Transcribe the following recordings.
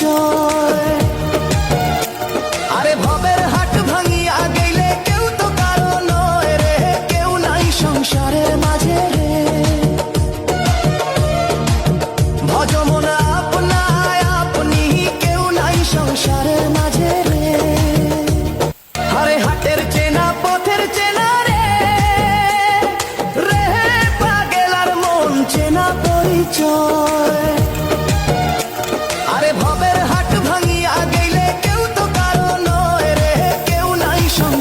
জয়। আরে ভবের হাট ভাঙিয়া গেলে কেউ তো কারও রে, কেউ নাই সংসারের মাঝে রে। ভজমন আপনায় আপনি, কেউ নাই সংসারের মাঝে রে। আরে হাটের চেনা, পথের চেনা রে। রে পাগেলার মন চেনা পরিচয়।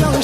有了